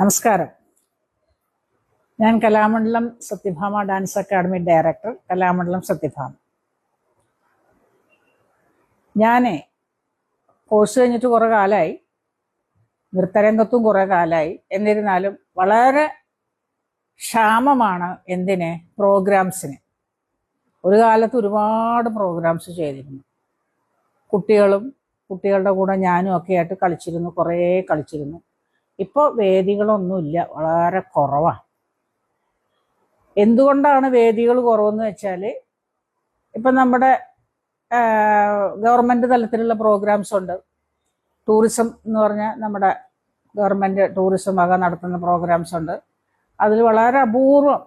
നമസ്കാരം. ഞാൻ Kalamandalam Sathyabhama dance academy director Kalamandalam Sathyabhama. ഞാൻ കോഴ്സ് കഴിഞ്ഞിട്ട് കുറേ കാലമായി നൃത്തരംഗത്തും കുറേ കാലമായി എന്നിരുന്നാലും വളരെ ക്ഷാമമാണ് എന്തിന്? പ്രോഗ്രാംസിന്. ഒരു കാലത്ത് ഒരുപാട് പ്രോഗ്രാംസ് ചെയ്തിരുന്നു. കുട്ടികളും കുട്ടികളുടെ കൂടെ ഞാനും ഒക്കെ ആയിട്ട് കളിച്ചിരുന്നു കുറേ കളിച്ചിരുന്നു. ഇപ്പോൾ വേദികളൊന്നുമില്ല വളരെ കുറവാണ് എന്തുകൊണ്ടാണ് വേദികൾ കുറവെന്ന് വെച്ചാൽ ഇപ്പം നമ്മുടെ ഗവൺമെന്റ് തലത്തിലുള്ള പ്രോഗ്രാംസ് ഉണ്ട്. ടൂറിസം എന്ന് പറഞ്ഞാൽ നമ്മുടെ ഗവൺമെന്റ് ടൂറിസം വക നടത്തുന്ന പ്രോഗ്രാംസ് ഉണ്ട്. അതിൽ വളരെ അപൂർവം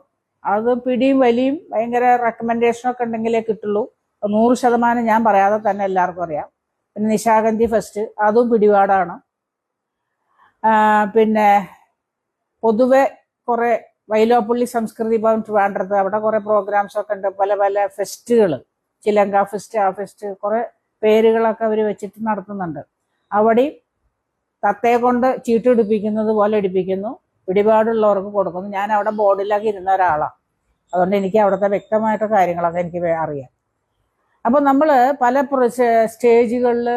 അത് പിടിയും വലിയും ഭയങ്കര റെക്കമെൻഡേഷനൊക്കെ ഉണ്ടെങ്കിലേ കിട്ടുള്ളൂ. നൂറ് ശതമാനം ഞാൻ പറയാതെ തന്നെ എല്ലാവർക്കും അറിയാം. പിന്നെ നിശാഗന്ധി ഫെസ്റ്റ് അതും പിടിപാടാണ്. പിന്നെ പൊതുവെ കുറെ വൈലോപ്പള്ളി സംസ്കൃതി ഭവൻ ട്രിവാൻഡ്രത്ത് അവിടെ കുറെ പ്രോഗ്രാംസ് ഒക്കെ ഉണ്ട്. പല പല ഫെസ്റ്റുകൾ ചിലങ്ക ഫെസ്റ്റ് ആ ഫെസ്റ്റ് കുറെ പേരുകളൊക്കെ അവർ വെച്ചിട്ട് നടത്തുന്നുണ്ട്. അവിടെയും തത്തയെ കൊണ്ട് ചീട്ടെടുപ്പിക്കുന്നത് പോലെ എടുപ്പിക്കുന്നു പിടിപാടുള്ളവർക്ക് കൊടുക്കുന്നു. ഞാൻ അവിടെ ബോർഡിലൊക്കെ ഇരുന്ന ഒരാളാണ് അതുകൊണ്ട് എനിക്ക് അവിടുത്തെ വ്യക്തമായിട്ട് കാര്യങ്ങളൊക്കെ എനിക്ക് അറിയാം. അപ്പോൾ നമ്മൾ പല സ്റ്റേജുകളിൽ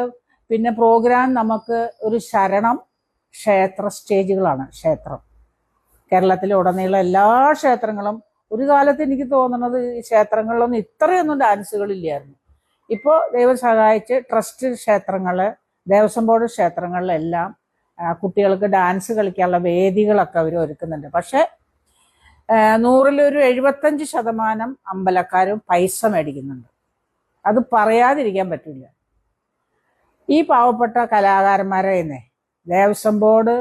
പിന്നെ പ്രോഗ്രാം നമുക്ക് ഒരു ശരണം ക്ഷേത്ര സ്റ്റേജുകളാണ് ക്ഷേത്രം. കേരളത്തിലെ ഉടനീളം എല്ലാ ക്ഷേത്രങ്ങളും ഒരു കാലത്ത് എനിക്ക് തോന്നുന്നത് ഈ ക്ഷേത്രങ്ങളിലൊന്നും ഇത്രയൊന്നും ഡാൻസുകളില്ലായിരുന്നു. ഇപ്പോൾ ദൈവം സഹായിച്ച് ട്രസ്റ്റ് ക്ഷേത്രങ്ങൾ ദേവസ്വം ബോർഡ് ക്ഷേത്രങ്ങളിലെല്ലാം കുട്ടികൾക്ക് ഡാൻസ് കളിക്കാനുള്ള വേദികളൊക്കെ അവർ ഒരുക്കുന്നുണ്ട്. പക്ഷേ നൂറിലൊരു എഴുപത്തഞ്ച് ശതമാനം അമ്പലക്കാരും പൈസ മേടിക്കുന്നുണ്ട്. അത് പറയാതിരിക്കാൻ പറ്റില്ല ഈ പാവപ്പെട്ട കലാകാരന്മാരെ ദേവസ്വം ബോർഡ്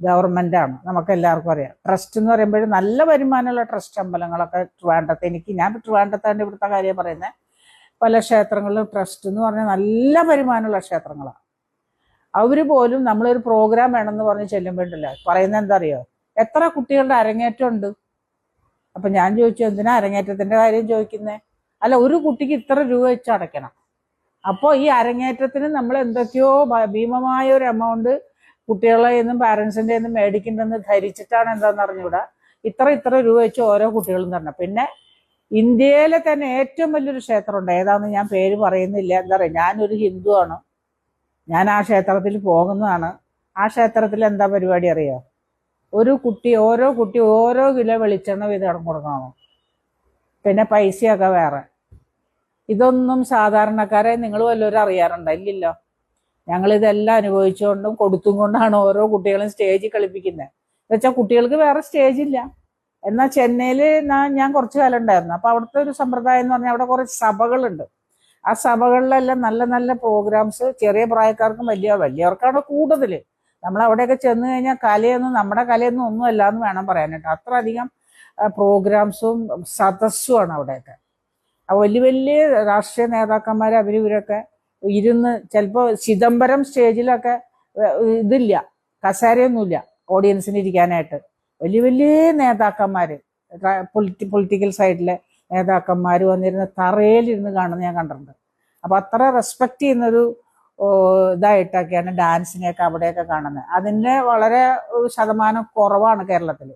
ഗവൺമെന്റാണ്. നമുക്ക് എല്ലാവർക്കും അറിയാം. ട്രസ്റ്റ് എന്ന് പറയുമ്പോൾ നല്ല വരുമാനമുള്ള ട്രസ്റ്റ് അമ്പലങ്ങളൊക്കെ ട്രിവാൻഡ്രത്ത് എനിക്ക് ഞാൻ ട്രിവാൻഡ്രത്താന്റെ ഇവിടുത്തെ കാര്യം പറയുന്നത് പല ക്ഷേത്രങ്ങളിലും ട്രസ്റ്റ് എന്ന് പറഞ്ഞാൽ നല്ല വരുമാനമുള്ള ക്ഷേത്രങ്ങളാണ്. അവർ പോലും നമ്മളൊരു പ്രോഗ്രാം വേണമെന്ന് പറഞ്ഞ് ചെല്ലുമ്പോഴല്ല? പറയുന്നത് എന്താ അറിയോ എത്ര കുട്ടികളുടെ അരങ്ങേറ്റം ഉണ്ട്? അപ്പൊ ഞാൻ ചോദിച്ചു എന്തിനാ അരങ്ങേറ്റത്തിന്റെ കാര്യം ചോദിക്കുന്നേ? അല്ല ഒരു കുട്ടിക്ക് ഇത്ര രൂപ വെച്ച് അടയ്ക്കണം. അപ്പോൾ ഈ അരങ്ങേറ്റത്തിന് നമ്മൾ എന്തൊക്കെയോ ഭീമമായ ഒരു എമൗണ്ട് കുട്ടികളെ നിന്നും പാരൻസിന്റെ നിന്നും മേടിക്കണ്ടെന്ന് ധരിച്ചിട്ടാണ് എന്താന്ന് അറിഞ്ഞുകൂടാ ഇത്ര ഇത്ര രൂപ വെച്ച് ഓരോ കുട്ടികളും തരണം. പിന്നെ ഇന്ത്യയിലെ തന്നെ ഏറ്റവും വലിയൊരു ക്ഷേത്രമുണ്ട്. ഏതാന്ന് ഞാൻ പേര് പറയുന്നില്ല. എന്താ പറയുക ഞാനൊരു ഹിന്ദുവാണ്. ഞാൻ ആ ക്ഷേത്രത്തിൽ പോകുന്നതാണ്. ആ ക്ഷേത്രത്തിൽ എന്താ പരിപാടി അറിയോ? ഒരു കുട്ടി ഓരോ കുട്ടി ഓരോ കിലോ വെളിച്ചെണ്ണ വീതം കൊടുക്കണം. പിന്നെ പൈസയൊക്കെ വേറെ. ഇതൊന്നും സാധാരണക്കാരെ നിങ്ങൾ വല്ലവരും അറിയാറുണ്ടോ? ഇല്ലല്ലോ. ഞങ്ങൾ ഇതെല്ലാം അനുഭവിച്ചുകൊണ്ടും കൊടുത്തും കൊണ്ടാണ് ഓരോ കുട്ടികളും സ്റ്റേജിൽ കളിപ്പിക്കുന്നത് എന്നുവെച്ചാൽ കുട്ടികൾക്ക് വേറെ സ്റ്റേജ് ഇല്ല. എന്നാൽ ചെന്നൈയിൽ ഞാൻ കുറച്ച് കാലം ഉണ്ടായിരുന്നു. അപ്പോൾ അവിടുത്തെ ഒരു സമ്പ്രദായം എന്ന് പറഞ്ഞാൽ അവിടെ കുറേ സഭകളുണ്ട്. ആ സഭകളിലെല്ലാം നല്ല നല്ല പ്രോഗ്രാംസ് ചെറിയ പ്രായക്കാർക്കും വലിയ വലിയവർക്കാണ് കൂടുതൽ നമ്മൾ അവിടെയൊക്കെ ചെന്ന് കഴിഞ്ഞാൽ കലയൊന്നും നമ്മുടെ കലയൊന്നും ഒന്നും അല്ല എന്ന് വേണം പറയാനായിട്ട് അത്ര അധികം പ്രോഗ്രാംസും സദസ്സുമാണ് അവിടെയൊക്കെ. വലിയ വലിയ രാഷ്ട്രീയ നേതാക്കന്മാർ അവരും ഇവരൊക്കെ ഇരുന്ന് ചിലപ്പോൾ ചിദംബരം സ്റ്റേജിലൊക്കെ ഇതില്ല. കസേരയൊന്നുമില്ല ഓഡിയൻസിന് ഇരിക്കാനായിട്ട് വലിയ വലിയ നേതാക്കന്മാർ പൊളിറ്റി പൊളിറ്റിക്കൽ സൈഡിലെ നേതാക്കന്മാർ വന്നിരുന്ന് തറയിലിരുന്ന് കാണുന്ന ഞാൻ കണ്ടിട്ടുണ്ട്. അപ്പം അത്ര റെസ്പെക്ട് ചെയ്യുന്നൊരു ഇതായിട്ടൊക്കെയാണ് ഡാൻസിനെയൊക്കെ അവിടെയൊക്കെ കാണുന്നത്. അതിന്റെ വളരെ ശതമാനം കുറവാണ് കേരളത്തിൽ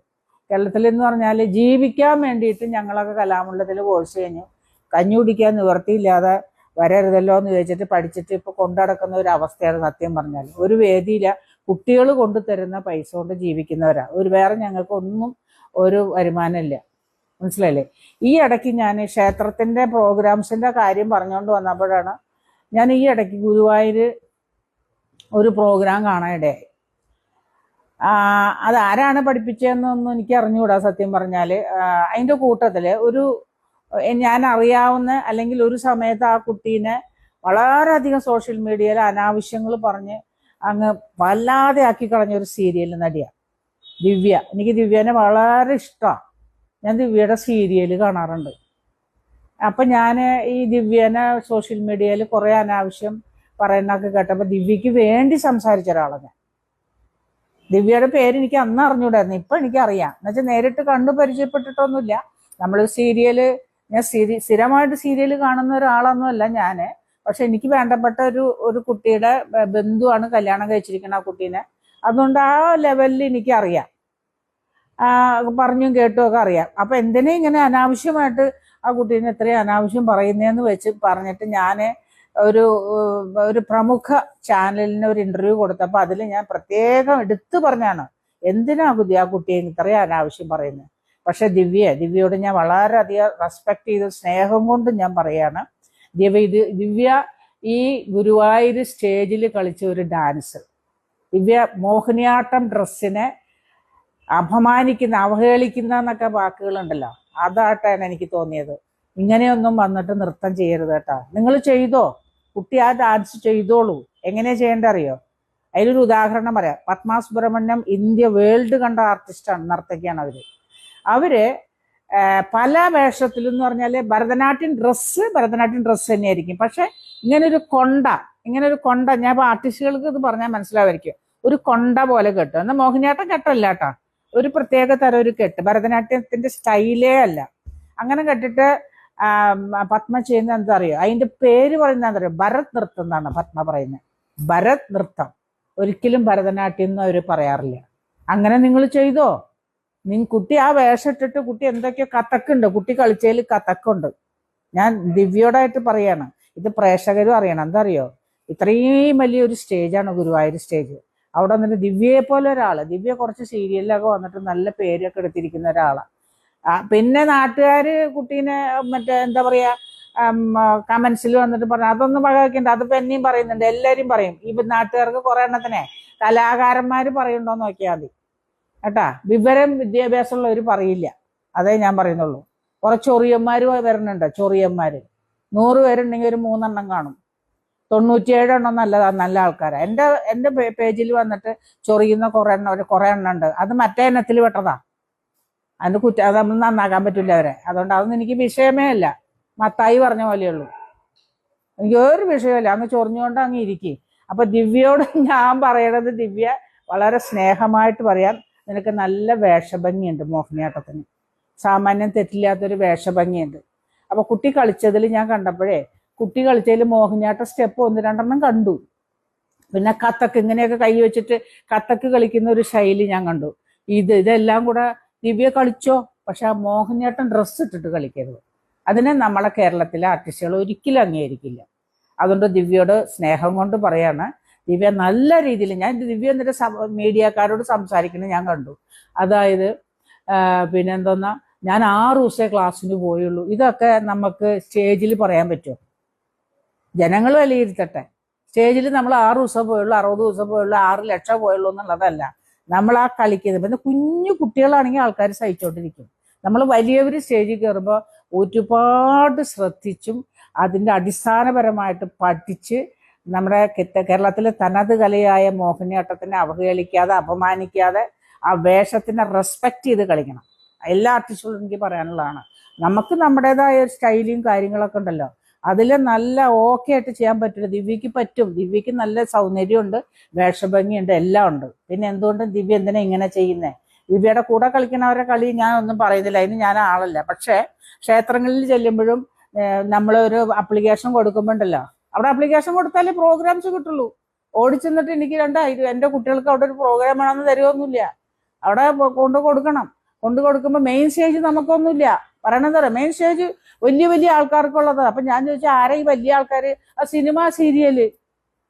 കേരളത്തിൽ എന്ന് പറഞ്ഞാൽ ജീവിക്കാൻ വേണ്ടിയിട്ട് ഞങ്ങളൊക്കെ കലാമണ്ഡലത്തിൽ കോഴ്സ് കഴിഞ്ഞു കഞ്ഞി കുടിക്കാൻ നിവർത്തിയില്ലാതെ വരരുതല്ലോ എന്ന് ചോദിച്ചിട്ട് പഠിച്ചിട്ട് ഇപ്പൊ കൊണ്ടടക്കുന്ന ഒരു അവസ്ഥയാണ് സത്യം പറഞ്ഞാൽ ഒരു വേദിയില കുട്ടികൾ കൊണ്ടു തരുന്ന പൈസ കൊണ്ട് ജീവിക്കുന്നവരാ. ഒരു വേറെ ഞങ്ങൾക്ക് ഒന്നും ഒരു വരുമാനമില്ല മനസ്സിലല്ലേ ഈ ഇടയ്ക്ക് ഞാൻ ക്ഷേത്രത്തിന്റെ പ്രോഗ്രാംസിന്റെ കാര്യം പറഞ്ഞുകൊണ്ട് വന്നപ്പോഴാണ് ഞാൻ ഈ ഇടയ്ക്ക് ഗുരുവായൂർ ഒരു പ്രോഗ്രാം കാണാനിടയായി. അത് ആരാണ് പഠിപ്പിച്ചതെന്നൊന്നും എനിക്ക് അറിഞ്ഞുകൂടാ സത്യം പറഞ്ഞാൽ. ആ, അതിന്റെ കൂട്ടത്തിൽ ഒരു ഞാൻ അറിയാവുന്ന അല്ലെങ്കിൽ ഒരു സമയത്ത് ആ കുട്ടീനെ വളരെയധികം സോഷ്യൽ മീഡിയയിൽ അനാവശ്യങ്ങൾ പറഞ്ഞ് അങ്ങ് വല്ലാതെ ആക്കി കളഞ്ഞ ഒരു സീരിയൽ നടിയാണ് ദിവ്യ. എനിക്ക് ദിവ്യനെ വളരെ ഇഷ്ടമാണ്. ഞാൻ ദിവ്യയുടെ സീരിയൽ കാണാറുണ്ട്. അപ്പൊ ഞാൻ ഈ ദിവ്യനെ സോഷ്യൽ മീഡിയയിൽ കുറേ അനാവശ്യം പറയുന്നൊക്കെ കേട്ടപ്പോൾ ദിവ്യക്ക് വേണ്ടി സംസാരിച്ച ഒരാളാണ് ഞാൻ. ദിവ്യയുടെ പേര് എനിക്ക് അന്ന് അറിഞ്ഞൂടായിരുന്നു. ഇപ്പൊ എനിക്കറിയാം. എന്നുവെച്ചാൽ നേരിട്ട് കണ്ടു പരിചയപ്പെട്ടിട്ടൊന്നുമില്ല. നമ്മൾ സീരിയൽ ഞാൻ സ്ഥിരി സ്ഥിരമായിട്ട് സീരിയൽ കാണുന്ന ഒരാളൊന്നുമല്ല ഞാൻ പക്ഷെ എനിക്ക് വേണ്ടപ്പെട്ട ഒരു ഒരു കുട്ടിയുടെ ബന്ധുവാണ് കല്യാണം കഴിച്ചിരിക്കുന്ന ആ കുട്ടീനെ. അതുകൊണ്ട് ആ ലെവലിൽ എനിക്ക് അറിയാം പറഞ്ഞും കേട്ടും ഒക്കെ അറിയാം. അപ്പൊ എന്തിനാ ഇങ്ങനെ അനാവശ്യമായിട്ട് ആ കുട്ടീനെ ഇത്രയും അനാവശ്യം പറയുന്നതെന്ന് വെച്ച് പറഞ്ഞിട്ട് ഞാൻ ഒരു ഒരു പ്രമുഖ ചാനലിന് ഒരു ഇന്റർവ്യൂ കൊടുത്തപ്പോൾ അതിൽ ഞാൻ പ്രത്യേകം എടുത്തു പറഞ്ഞാണ് എന്തിനാ കുട്ടി ആ കുട്ടിയെ ഇത്രയും അനാവശ്യം പറയുന്നത് പക്ഷെ ദിവ്യ ദിവ്യയോട് ഞാൻ വളരെയധികം റെസ്പെക്ട് ചെയ്ത് സ്നേഹം കൊണ്ട് ഞാൻ പറയാണ്. ദിവ്യ ഇത് ദിവ്യ ഈ ഗുരുവായൂർ സ്റ്റേജിൽ കളിച്ച ഒരു ഡാൻസ് ദിവ്യ മോഹിനിയാട്ടം ഡ്രസ്സിനെ അപമാനിക്കുന്ന അവഹേളിക്കുന്ന എന്നൊക്കെ വാക്കുകളുണ്ടല്ലോ. അതാട്ടാണ് എനിക്ക് തോന്നിയത്. ഇങ്ങനെയൊന്നും വന്നിട്ട് നൃത്തം ചെയ്യരുത് കേട്ടോ. നിങ്ങൾ ചെയ്തോ? കുട്ടി ആ ഡാൻസ് ചെയ്തോളൂ. എങ്ങനെയാ ചെയ്യേണ്ട അറിയോ? അതിലൊരു ഉദാഹരണം പറയാം. പത്മാ സുബ്രഹ്മണ്യം ഇന്ത്യ വേൾഡ് കണ്ട ആർട്ടിസ്റ്റാണ് നർത്തകിയാണ് അവർ. അവർ പല വേഷത്തിലും എന്ന് പറഞ്ഞാൽ ഭരതനാട്യം ഡ്രസ്സ് ഭരതനാട്യം ഡ്രസ്സ് തന്നെയായിരിക്കും. പക്ഷെ ഇങ്ങനൊരു കൊണ്ട ഇങ്ങനൊരു കൊണ്ട ഞാൻ ഇപ്പൊ ആർട്ടിസ്റ്റുകൾക്ക് ഇത് പറഞ്ഞാൽ മനസ്സിലാവായിരിക്കും ഒരു കൊണ്ട പോലെ കെട്ടും. എന്നാൽ മോഹിനിയാട്ടം കെട്ടല്ല കേട്ടോ. ഒരു പ്രത്യേക തരം ഒരു കെട്ട്. ഭരതനാട്യത്തിന്റെ സ്റ്റൈലേ അല്ല. അങ്ങനെ കെട്ടിട്ട് പത്മ ചെയ്യുന്ന എന്താ അറിയോ അതിന്റെ പേര് പറയുന്നത് എന്താ ഭരത് നൃത്തം എന്നാണ് പത്മ പറയുന്നത്. ഭരത് നൃത്തം. ഒരിക്കലും ഭരതനാട്യം എന്ന് അവർ പറയാറില്ല. അങ്ങനെ നിങ്ങൾ ചെയ്തോ? നിൻ കുട്ടി ആ വേഷം ഇട്ടിട്ട് കുട്ടി എന്തൊക്കെയോ കഥക്കുണ്ട്. കുട്ടി കളിച്ചതിൽ കഥക്കുണ്ട്. ഞാൻ ദിവ്യോടായിട്ട് പറയാണ്. ഇത് പ്രേക്ഷകരും അറിയണം. എന്താ അറിയോ ഇത്രയും വലിയൊരു സ്റ്റേജാണ് ഗുരുവായൂർ സ്റ്റേജ്. അവിടെ വന്നിട്ട് ദിവ്യയെ പോലെ ഒരാൾ. ദിവ്യ കുറച്ച് സീരിയലിലൊക്കെ വന്നിട്ട് നല്ല പേരൊക്കെ എടുത്തിരിക്കുന്ന ഒരാളാണ് പിന്നെ നാട്ടുകാര് കുട്ടീനെ മറ്റേ എന്താ പറയാ കമന്റ്സിൽ വന്നിട്ട് പറഞ്ഞു അതൊന്നും വകവെക്കണ്ട. അതിപ്പോ എന്നെയും പറയുന്നുണ്ട്. എല്ലാരും പറയും. ഈ നാട്ടുകാർക്ക് കുറെ എണ്ണത്തിനെ കലാകാരന്മാര് പറയുണ്ടോന്ന് നോക്കിയാൽ മതി. കേട്ടാ? വിവരം വിദ്യാഭ്യാസമുള്ളവർ പറയില്ല. അതേ ഞാൻ പറയുന്നുള്ളൂ. കുറെ ചൊറിയന്മാർ വരുന്നുണ്ട് ചൊറിയന്മാർ നൂറ് പേരുണ്ടെങ്കിൽ ഒരു മൂന്നെണ്ണം കാണും. തൊണ്ണൂറ്റിയേഴ് എണ്ണം നല്ലതാ നല്ല ആൾക്കാരാ. എന്റെ എന്റെ പേജിൽ വന്നിട്ട് ചൊറിയുന്ന കുറെ എണ്ണം കുറെ എണ്ണം ഉണ്ട്. അത് മറ്റേ എണ്ണത്തിൽ പെട്ടതാ. അതിന്റെ കുറ്റ അത് നമ്മൾ നന്നാക്കാൻ പറ്റില്ല അവരെ. അതുകൊണ്ട് അതൊന്നും എനിക്ക് വിഷയമേ അല്ല. മത്തായി പറഞ്ഞ പോലെയുള്ളൂ. എനിക്ക് ഒരു വിഷയമല്ല അങ്ങ് ചൊറിഞ്ഞുകൊണ്ട് അങ്ങ് ഇരിക്കും. അപ്പൊ ദിവ്യയോട് ഞാൻ പറയണത് ദിവ്യ വളരെ സ്നേഹമായിട്ട് പറയാൻ നിനക്ക് നല്ല വേഷഭംഗിയുണ്ട് മോഹിനിയാട്ടത്തിന് സാമാന്യം തെറ്റില്ലാത്തൊരു വേഷഭംഗിയുണ്ട്. അപ്പൊ കുട്ടി കളിച്ചതിൽ ഞാൻ കണ്ടപ്പോഴേ കുട്ടി കളിച്ചതിൽ മോഹിനിയാട്ട സ്റ്റെപ്പ് ഒന്ന് രണ്ടെണ്ണം കണ്ടു. പിന്നെ കത്തക്ക് ഇങ്ങനെയൊക്കെ കൈ വെച്ചിട്ട് കത്തക്ക് കളിക്കുന്ന ഒരു ശൈലി ഞാൻ കണ്ടു. ഇത് ഇതെല്ലാം കൂടെ ദിവ്യ കളിച്ചോ? പക്ഷെ ആ മോഹിനിയാട്ടം ഡ്രസ്സ് ഇട്ടിട്ട് കളിക്കരുത്. അതിനെ നമ്മളെ കേരളത്തിലെ ആർട്ടിസ്റ്റുകൾ ഒരിക്കലും അംഗീകരിക്കില്ല. അതുകൊണ്ട് ദിവ്യയോട് സ്നേഹം കൊണ്ട് പറയാണ് ദിവ്യ നല്ല രീതിയിൽ ഞാൻ ദിവ്യ എന്നിട്ട് മീഡിയക്കാരോട് സംസാരിക്കുന്നത് ഞാൻ കണ്ടു. അതായത് പിന്നെ എന്തോന്നാ ഞാൻ ആറ് ദിവസമേ ക്ലാസ്സിന് പോയുള്ളൂ. ഇതൊക്കെ നമുക്ക് സ്റ്റേജിൽ പറയാൻ പറ്റുമോ? ജനങ്ങൾ വിലയിരുത്തട്ടെ. സ്റ്റേജിൽ നമ്മൾ ആറ് ദിവസം പോയുള്ളൂ അറുപത് ദിവസം പോയുള്ളൂ ആറ് ലക്ഷം പോയുള്ളൂ എന്നുള്ളതല്ല. നമ്മൾ ആ കളിക്കുന്നത്. പിന്നെ കുഞ്ഞു കുട്ടികളാണെങ്കിൽ ആൾക്കാർ സഹിച്ചോണ്ടിരിക്കും. നമ്മൾ വലിയവർ സ്റ്റേജിൽ കയറുമ്പോൾ ഒരുപാട് ശ്രദ്ധിച്ചും അതിന്റെ അടിസ്ഥാനപരമായിട്ട് പഠിച്ച് നമ്മുടെ കേരളത്തിലെ തനത് കലയായ മോഹിനിയാട്ടത്തിനെ അവഹേളിക്കാതെ അപമാനിക്കാതെ ആ വേഷത്തിനെ റെസ്പെക്ട് ചെയ്ത് കളിക്കണം. എല്ലാ ആർട്ടിസ്റ്റുകളും എനിക്ക് പറയാനുള്ളതാണ്. നമുക്ക് നമ്മുടേതായ സ്റ്റൈലും കാര്യങ്ങളൊക്കെ ഉണ്ടല്ലോ. അതിൽ നല്ല ഓക്കെ ആയിട്ട് ചെയ്യാൻ പറ്റില്ല. ദിവ്യക്ക് പറ്റും. ദിവ്യക്ക് നല്ല സൗന്ദര്യമുണ്ട് വേഷഭംഗിയുണ്ട് എല്ലാം ഉണ്ട്. പിന്നെ എന്തുകൊണ്ടും ദിവ്യ എന്തിനാ ഇങ്ങനെ ചെയ്യുന്നേ? ദിവ്യയുടെ കൂടെ കളിക്കുന്നവരെ കളി ഞാൻ ഒന്നും പറയുന്നില്ല. അതിന് ഞാൻ ആളല്ല. പക്ഷേ ക്ഷേത്രങ്ങളിൽ ചെല്ലുമ്പോഴും നമ്മളൊരു അപ്ലിക്കേഷൻ കൊടുക്കുമ്പോണ്ടല്ലോ അവിടെ അപ്ലിക്കേഷൻ കൊടുത്താലേ പ്രോഗ്രാംസ് കിട്ടുള്ളൂ. ഓടിച്ചെന്നിട്ട് എനിക്ക് രണ്ടായിരം എന്റെ കുട്ടികൾക്ക് അവിടെ ഒരു പ്രോഗ്രാം വേണമെന്ന് തരുമൊന്നുമില്ല അവിടെ കൊണ്ടു കൊടുക്കണം. കൊണ്ട് കൊടുക്കുമ്പോൾ മെയിൻ സ്റ്റേജ് നമുക്കൊന്നുമില്ല. പറയണത് മെയിൻ സ്റ്റേജ് വലിയ വലിയ ആൾക്കാർക്കുള്ളത്. അപ്പൊ ഞാൻ ചോദിച്ചാൽ ആരാ ഈ വലിയ ആൾക്കാർ ആ സിനിമ സീരിയൽ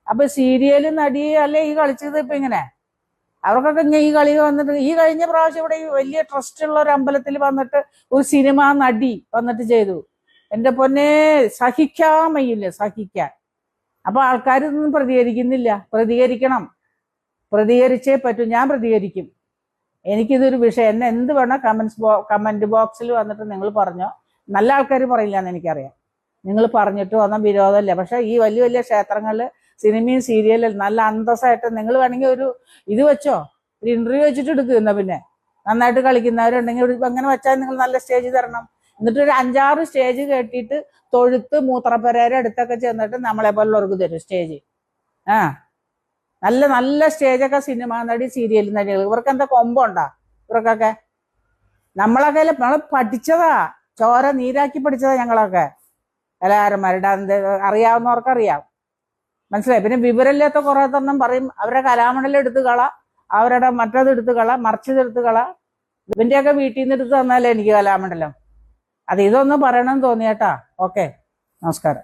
അപ്പൊ സീരിയൽ നടി അല്ലേ ഈ കളിച്ചത് ഇപ്പൊ ഇങ്ങനെ? അവർക്കൊക്കെ ഇങ്ങനെ ഈ കളി വന്നിട്ട് ഈ കഴിഞ്ഞ പ്രാവശ്യം ഇവിടെ ഈ വലിയ ട്രസ്റ്റ് ഉള്ള ഒരു അമ്പലത്തിൽ വന്നിട്ട് ഒരു സിനിമ നടി വന്നിട്ട് ചെയ്തു. എന്റെ പൊന്നെ സഹിക്കാൻ വയ്യില്ല സഹിക്കാൻ? അപ്പൊ ആൾക്കാരൊന്നും പ്രതികരിക്കുന്നില്ല. പ്രതികരിക്കണം. പ്രതികരിച്ചേ പറ്റൂ. ഞാൻ പ്രതികരിക്കും. എനിക്കിതൊരു വിഷയം. എന്നെ എന്ത് വേണം കമൻസ് ബോ കമന്റ് ബോക്സിൽ വന്നിട്ട് നിങ്ങൾ പറഞ്ഞോ. നല്ല ആൾക്കാർ പറയില്ല എന്ന് എനിക്കറിയാം. നിങ്ങൾ പറഞ്ഞിട്ട് വന്ന വിരോധമല്ല? പക്ഷേ ഈ വലിയ വലിയ ക്ഷേത്രങ്ങളിൽ സിനിമയും സീരിയലും നല്ല അന്തസ്സായിട്ട് നിങ്ങൾ വേണമെങ്കിൽ ഒരു ഇത് വെച്ചോ. ഒരു ഇന്റർവ്യൂ വെച്ചിട്ട് എടുക്കുന്ന പിന്നെ. നന്നായിട്ട് കളിക്കുന്നവരുണ്ടെങ്കിൽ അങ്ങനെ വെച്ചാൽ നിങ്ങൾ നല്ല സ്റ്റേജ് തരണം. എന്നിട്ട് ഒരു അഞ്ചാറ് സ്റ്റേജ് കെട്ടിയിട്ട് തൊഴുത്ത് മൂത്രപ്പരേരെ അടുത്തൊക്കെ ചെന്നിട്ട് നമ്മളെ പോലുള്ളവർക്ക് തരും സ്റ്റേജ് ആ. നല്ല നല്ല സ്റ്റേജൊക്കെ സിനിമ നടി സീരിയൽ നടികൾ. ഇവർക്ക് എന്താ കൊമ്പുണ്ടാ ഇവർക്കൊക്കെ? നമ്മളൊക്കെ നമ്മൾ പഠിച്ചതാ. ചോര നീരാക്കി പഠിച്ചതാ ഞങ്ങളൊക്കെ. കലാകാരന്മാരുടെ അറിയാവുന്നവർക്ക് അറിയാവുന്നവർക്കറിയാം മനസ്സിലായി? പിന്നെ വിവരമില്ലാത്ത കുറെ തന്നെ പറയും അവരെ കലാമണ്ഡലം എടുത്തു കള അവരുടെ മറ്റേത് എടുത്തു കള മറിച്ചത് എടുത്തു കള. ഇവന്റെയൊക്കെ വീട്ടിൽ നിന്ന് എടുത്ത് തന്നാലേ എനിക്ക് കലാമണ്ഡലം. അത് ഇതൊന്ന് പറയണമെന്ന് തോന്നിയേട്ടാ ഓക്കെ. നമസ്കാരം.